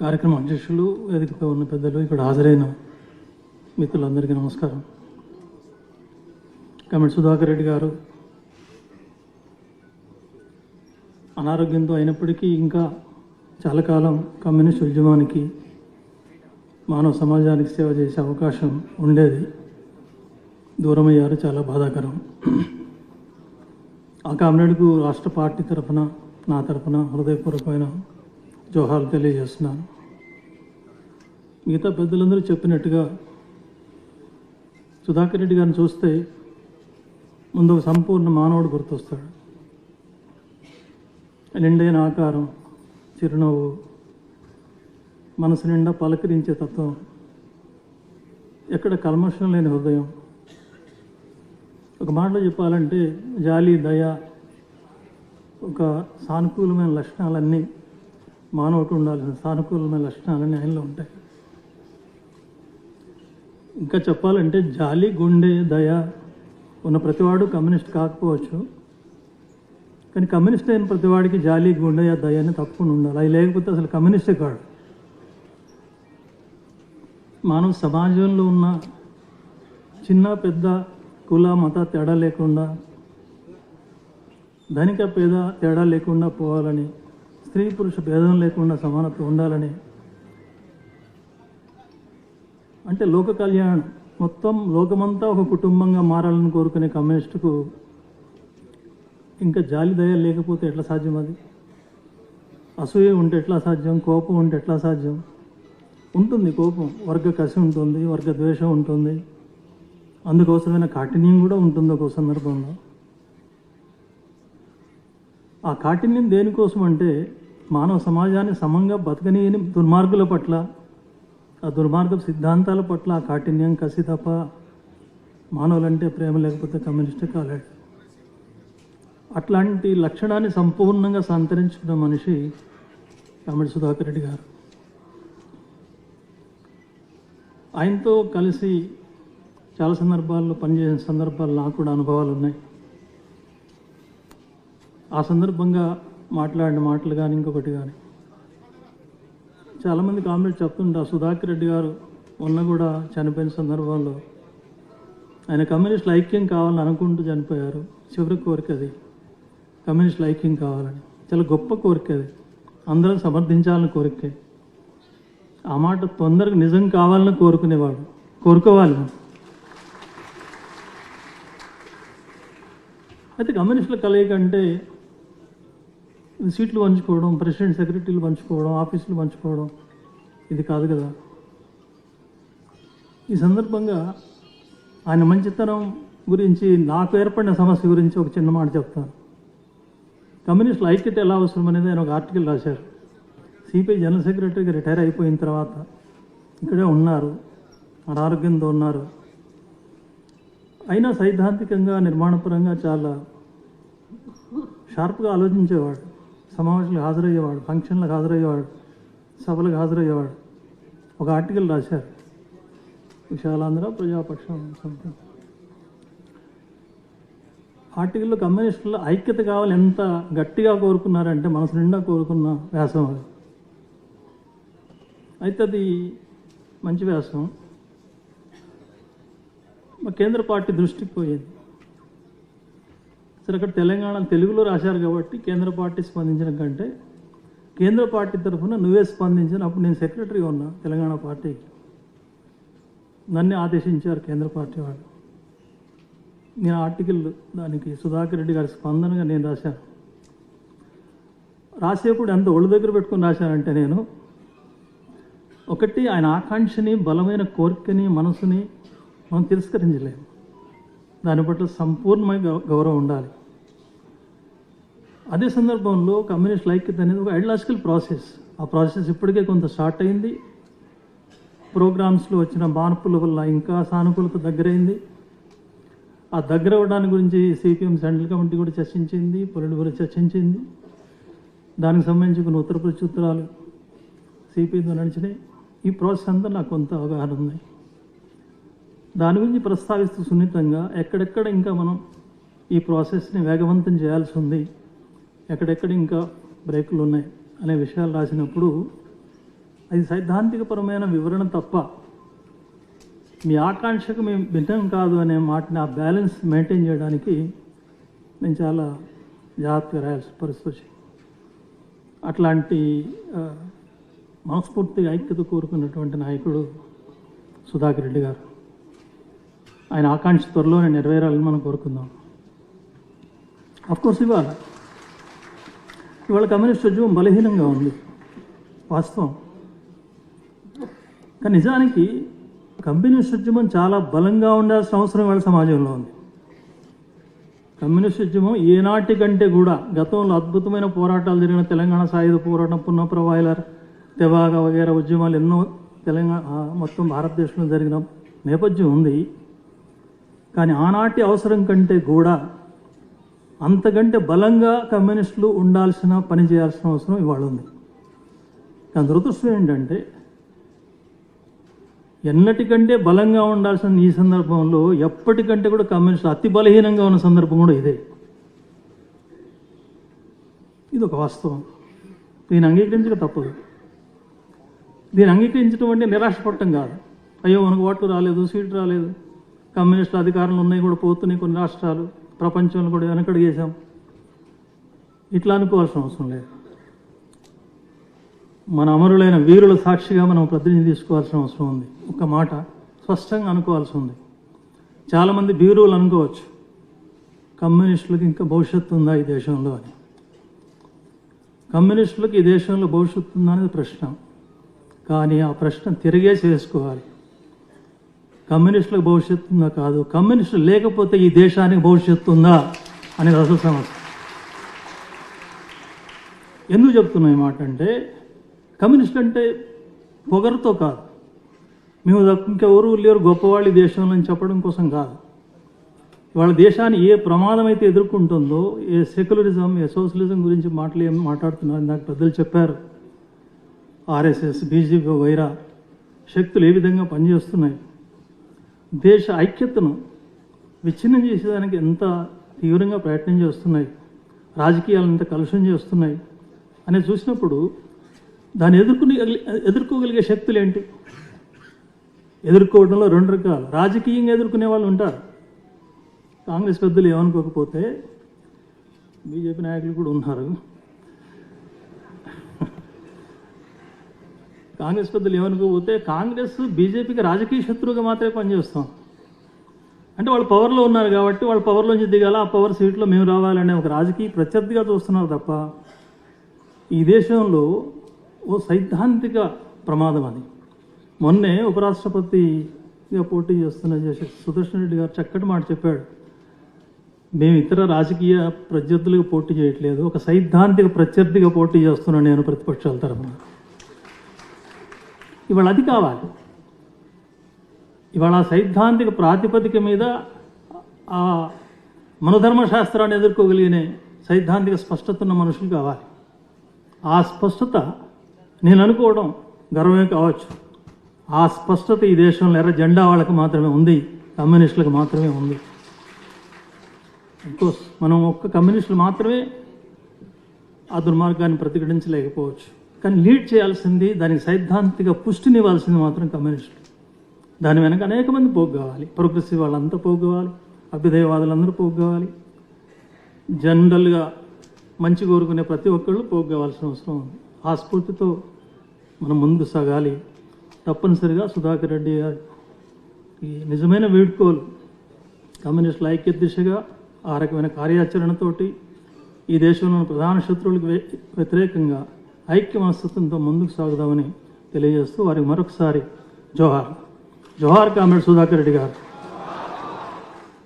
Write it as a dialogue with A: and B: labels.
A: కార్యక్రమ అధ్యక్షులు వేదికపై ఉన్న పెద్దలు ఇక్కడ హాజరైన మిత్రులందరికీ నమస్కారం. కమిటీ సుధాకర్ రెడ్డి గారు అనారోగ్యంతో అయినప్పటికీ ఇంకా చాలా కాలం కమ్యూనిస్ట్ ఉద్యమానికి మానవ సమాజానికి సేవ చేసే అవకాశం ఉండేది. దూరమయ్యారు చాలా బాధాకరం. ఆ కామ్రేడ్కు రాష్ట్ర పార్టీ తరఫున నా తరఫున హృదయపూర్వకమైన జోహాలు తెలియజేస్తున్నాను. మిగతా పెద్దలందరూ చెప్పినట్టుగా సుధాకర్ రెడ్డి గారిని చూస్తే ముందు ఒక సంపూర్ణ మానవుడు గుర్తొస్తాడు. నిండైన ఆకారం చిరునవ్వు మనసు నిండా పలకరించే తత్వం ఎక్కడ కల్మషం లేని హృదయం. ఒక మాటలో చెప్పాలంటే జాలి దయ ఒక సానుకూలమైన లక్షణాలన్నీ మానవుడు ఉండాల్సిన సానుకూలమైన లక్షణాలన్నీ ఆయనలో ఉంటాయి. ఇంకా చెప్పాలంటే జాలి గుండె దయ ఉన్న ప్రతివాడు కమ్యూనిస్ట్ కాకపోవచ్చు. కానీ కమ్యూనిస్ట్ అయిన ప్రతివాడికి జాలి గుండె దయ అని తప్పకుండా ఉండాలి. అవి లేకపోతే అసలు కమ్యూనిస్టే కాడు మానవ సమాజంలో ఉన్న చిన్న పెద్ద కుల మత తేడా లేకుండా ధనిక పేద తేడా లేకుండా పోవాలని స్త్రీ పురుష భేదం లేకుండా సమానత్వం ఉండాలని. అంటే లోక కళ్యాణం. మొత్తం లోకమంతా ఒక కుటుంబంగా మారాలని కోరుకునే కమ్యూనిస్టుకు ఇంకా జాలి దయ లేకపోతే ఎట్లా సాధ్యం అది? అసూయ ఉంటే ఎట్లా సాధ్యం? కోపం ఉంటే ఎట్లా సాధ్యం? ఉంటుంది కోపం. వర్గ కసి ఉంటుంది వర్గ ద్వేషం ఉంటుంది. అందుకోసమైన కాఠిన్యం కూడా ఉంటుంది ఒక సందర్భంలో. ఆ కాఠిన్యం దేనికోసం అంటే మానవ సమాజాన్ని సమంగా బతకనీయని దుర్మార్గుల పట్ల ఆ దుర్మార్గ సిద్ధాంతాల పట్ల ఆ కాఠిన్యం కసి తప్ప మానవులంటే ప్రేమ లేకపోతే కమ్యూనిస్ట్ కాలేడు. అట్లాంటి లక్షణాన్ని సంపూర్ణంగా సంతరించుకున్న మనిషి కమిడి సుధాకర్ రెడ్డి గారు. ఆయనతో కలిసి చాలా సందర్భాల్లో పనిచేసిన సందర్భాలు నాకు కూడా అనుభవాలు ఉన్నాయి. ఆ సందర్భంగా మాట్లాడిన మాటలు కానీ ఇంకొకటి కానీ చాలామంది కామెడీ చెప్తుంటా సుధాకర్ రెడ్డి గారు మొన్న కూడా చనిపోయిన సందర్భంలో. ఆయన కమ్యూనిస్టుల ఐక్యం కావాలని అనుకుంటూ చనిపోయారు. చివరి కోరిక అది. కమ్యూనిస్టుల ఐక్యం కావాలని. చాలా గొప్ప కోరిక అది. అందరం సమర్థించాలని కోరికే. ఆ మాట తొందరగా నిజం కావాలని కోరుకునేవాడు కోరుకోవాలి అయితే కమ్యూనిస్టుల కలయిక అంటే సీట్లు పంచుకోవడం ప్రెసిడెంట్ సెక్రటరీలు పంచుకోవడం ఆఫీసులు పంచుకోవడం ఇది కాదు కదా. ఈ సందర్భంగా ఆయన మంచితనం గురించి నాకు ఏర్పడిన సమస్య గురించి ఒక చిన్న మాట చెప్తాను. కమ్యూనిస్టుల ఐక్యత ఎలా అవసరం అనేది ఆయన ఒక ఆర్టికల్ రాశారు. సిపిఐ జనరల్ సెక్రటరీగా రిటైర్ అయిపోయిన తర్వాత ఇక్కడే ఉన్నారు. అనారోగ్యంతో ఉన్నారు. అయినా సైద్ధాంతికంగా నిర్మాణపరంగా చాలా షార్ప్గా ఆలోచించేవాడు. సమావేశాలకు హాజరయ్యేవాడు ఫంక్షన్లకు హాజరయ్యేవాడు సభలకు హాజరయ్యేవాడు. ఒక ఆర్టికల్ రాశారు. విశాలాంధ్ర ప్రజాపక్షం సంథింగ్ ఆర్టికల్లో కమ్యూనిస్టుల ఐక్యత కావాలి ఎంత గట్టిగా కోరుకున్నారంటే మనసు నిండా కోరుకున్న వ్యాసం అది. అయితే అది మంచి వ్యాసం. మా కేంద్ర పార్టీ దృష్టికి పోయేది. సరే అక్కడ తెలంగాణ తెలుగులో రాశారు కాబట్టి కేంద్ర పార్టీ స్పందించిన కంటే కేంద్ర పార్టీ తరఫున నువ్వే స్పందించిన అప్పుడు నేను సెక్రటరీగా ఉన్నా తెలంగాణ పార్టీకి. నన్ను ఆదేశించారు కేంద్ర పార్టీ వాళ్ళు. నేను ఆర్టికల్ దానికి సుధాకర్ రెడ్డి గారి స్పందనగా నేను రాశాను. రాసేప్పుడు ఎంత ఒళ్ళు దగ్గర పెట్టుకొని రాశానంటే నేను ఒకటి ఆయన ఆకాంక్షని బలమైన కోరికని మనసుని మనం తిరస్కరించలేము. దాని పట్ల సంపూర్ణమైన గౌరవం ఉండాలి. అదే సందర్భంలో కమ్యూనిస్ట్ ఐక్యత అనేది ఒక ఐడియాలజికల్ ప్రాసెస్ ఆ ప్రాసెస్ ఇప్పటికే కొంత స్టార్ట్ అయింది. ప్రోగ్రామ్స్లో వచ్చిన మార్పుల వల్ల ఇంకా సానుకూలత దగ్గరైంది. ఆ దగ్గర అవడానికి గురించి సిపిఎం సెంట్రల్ కమిటీ కూడా చర్చించింది పొలిటి కూడా చర్చించింది. దానికి సంబంధించి కొన్ని ఉత్తర ప్రత్యుత్తరాలు సిపితో నడిచినాయి. ఈ ప్రాసెస్ అంతా నాకు కొంత అవగాహన ఉంది దాని గురించి ప్రస్తావిస్తూ సున్నితంగా ఎక్కడెక్కడ ఇంకా మనం ఈ ప్రాసెస్ని వేగవంతం చేయాల్సి ఉంది. ఎక్కడెక్కడ ఇంకా బ్రేకులు ఉన్నాయి అనే విషయాలు రాసినప్పుడు అది సైద్ధాంతికపరమైన వివరణ తప్ప మీ ఆకాంక్షకు మేము భిన్నం కాదు అనే మాటని ఆ బ్యాలెన్స్ మెయింటైన్ చేయడానికి నేను చాలా జాగ్రత్తగా రాయాల్సిన పరిస్థితి వచ్చింది. అట్లాంటి మనస్ఫూర్తిగా ఐక్యత కోరుకున్నటువంటి నాయకుడు సుధాకర్ రెడ్డి గారు. ఆయన ఆకాంక్ష త్వరలోనే నెరవేరాలని మనం కోరుకుందాం. అఫ్కోర్స్ ఇవ్వాలి. ఇవాళ కమ్యూనిస్ట్ ఉద్యమం బలహీనంగా ఉంది వాస్తవం. కానీ నిజానికి కమ్యూనిస్ట్ ఉద్యమం చాలా బలంగా ఉండాల్సిన అవసరం వాళ్ళ సమాజంలో ఉంది. కమ్యూనిస్ట్ ఉద్యమం ఏనాటి కంటే కూడా గతంలో అద్భుతమైన పోరాటాలు జరిగిన తెలంగాణ సాయుధ పోరాటం పున్నప్రవాయిలర్ తెవాగ వగేరా ఉద్యమాలు ఎన్నో తెలంగాణ మొత్తం భారతదేశంలో జరిగిన నేపథ్యం ఉంది. కానీ ఆనాటి అవసరం కంటే కూడా అంతకంటే బలంగా కమ్యూనిస్టులు ఉండాల్సిన పని చేయాల్సిన అవసరం ఇవాళ ఉంది. కానీ దురదృష్టం ఏంటంటే ఎన్నటికంటే బలంగా ఉండాల్సిన ఈ సందర్భంలో ఎప్పటికంటే కూడా కమ్యూనిస్టులు అతి బలహీనంగా ఉన్న సందర్భం కూడా ఇదే. ఇది ఒక వాస్తవం. దీన్ని అంగీకరించక తప్పదు. దీన్ని అంగీకరించడం అంటే నిరాశపడటం కాదు. అయ్యో మనకు ఓట్లు రాలేదు సీట్లు రాలేదు. కమ్యూనిస్టులు అధికారంలో ఉన్నాయి కూడా పోతున్నాయి కొన్ని రాష్ట్రాలు. ప్రపంచంలో కూడా వెనకడిగేశాం ఇట్లా అనుకోవాల్సిన అవసరం లేదు. మన అమరులైన వీరుల సాక్షిగా మనం ప్రతినిధి తీసుకోవాల్సిన అవసరం ఉంది. ఒక మాట స్పష్టంగా అనుకోవాల్సి ఉంది. చాలామంది వీరులు అనుకోవచ్చు. కమ్యూనిస్టులకు ఇంకా భవిష్యత్తు ఉందా ఈ దేశంలో అని. కమ్యూనిస్టులకు ఈ దేశంలో భవిష్యత్తు ఉందా అనేది ప్రశ్న. కానీ ఆ ప్రశ్న తిరిగే చేసుకోవాలి. కమ్యూనిస్టులకు భవిష్యత్తు ఉందా కాదు. కమ్యూనిస్టులు లేకపోతే ఈ దేశానికి భవిష్యత్తు ఉందా అనేది అసలు సమస్య. ఎందుకు చెప్తున్నా ఈ మాట అంటే కమ్యూనిస్టులు అంటే పొగరుతో కాదు. మేము ఇంకెవరు లేరు గొప్పవాళ్ళు దేశంలో చెప్పడం కోసం కాదు. వాళ్ళ దేశాన్ని ఏ ప్రమాదం అయితే ఎదుర్కొంటుందో ఏ సెక్యులరిజం ఏ సోషలిజం గురించి మాటలు ఏం మాట్లాడుతున్నారు నాకు పెద్దలు చెప్పారు. ఆర్ఎస్ఎస్ బీజేపీ వైరా శక్తులు ఏ విధంగా పనిచేస్తున్నాయి? దేశ ఐక్యతను విచ్ఛిన్నం చేసేదానికి ఎంత తీవ్రంగా ప్రయత్నం చేస్తున్నాయి రాజకీయాలను ఎంత కలుషం చేస్తున్నాయి అనేది చూసినప్పుడు దాన్ని ఎదుర్కొని ఎదుర్కోగలిగే శక్తులు ఏంటి? ఎదుర్కోవడంలో రెండు రకాలు. రాజకీయంగా ఎదుర్కొనే వాళ్ళు ఉంటారు. కాంగ్రెస్ పెద్దలు ఏమనుకోకపోతే బీజేపీ నాయకులు కూడా ఉన్నారు. కాంగ్రెస్ పెద్దలు ఏమనుకోకపోతే కాంగ్రెస్ బీజేపీకి రాజకీయ శత్రువుగా మాత్రమే పనిచేస్తాం. అంటే వాళ్ళు పవర్లో ఉన్నారు కాబట్టి వాళ్ళు పవర్లోంచి దిగాల ఆ పవర్ సీట్లో మేము రావాలనే ఒక రాజకీయ ప్రత్యర్థిగా చూస్తున్నారు తప్ప ఈ దేశంలో ఓ సైద్ధాంతిక ప్రమాదం అది. మొన్నే ఉపరాష్ట్రపతిగా పోటీ చేస్తున్న చేసే సుదర్శన్ రెడ్డి గారు చక్కటి మాట చెప్పాడు. మేము ఇతర రాజకీయ ప్రత్యర్థులకు పోటీ చేయట్లేదు ఒక సైద్ధాంతిక ప్రత్యర్థిగా పోటీ చేస్తున్నాను నేను ప్రతిపక్షాల తరఫున. ఇవాళ అది కావాలి. ఇవాళ సైద్ధాంతిక ప్రాతిపదిక మీద ఆ మనోధర్మ శాస్త్రాన్ని ఎదుర్కోగలిగిన సైద్ధాంతిక స్పష్టత ఉన్న మనుషులు కావాలి. ఆ స్పష్టత నేను అనుకోవడం గర్వమే కావచ్చు. ఆ స్పష్టత ఈ దేశంలో ఎర్ర జెండా వాళ్ళకి మాత్రమే ఉంది కమ్యూనిస్టులకు మాత్రమే ఉంది. కోర్స్ మనం ఒక్క కమ్యూనిస్టులు మాత్రమే ఆ దుర్మార్గాన్ని ప్రతిఘటించలేకపోవచ్చు. కానీ లీడ్ చేయాల్సింది దానికి సైద్ధాంతిక పుష్టినివ్వాల్సింది మాత్రం కమ్యూనిస్టులు. దాని వెనక అనేక మంది పోగు కావాలి. ప్రోగ్రెసివ్ వాళ్ళంతా పోగు అభ్యుదయవాదులందరూ పోగు జనరల్గా మంచి కోరుకునే ప్రతి ఒక్కళ్ళు పోగు అవసరం ఉంది. ఆ స్ఫూర్తితో మనం ముందు సాగాలి. తప్పనిసరిగా సుధాకర్ రెడ్డి గారి ఈ నిజమైన వీడ్కోలు కమ్యూనిస్టుల ఐక్య దిశగా ఆ రకమైన కార్యాచరణతోటి ఈ దేశంలోని ప్రధాన శత్రువులకు వ్యతిరేకంగా ఐక్య మనస్తత్వంతో ముందుకు సాగుదామని తెలియజేస్తూ వారికి మరొకసారి జోహార్. జోహార్ కామెడ్ సుధాకర్ రెడ్డి గారు.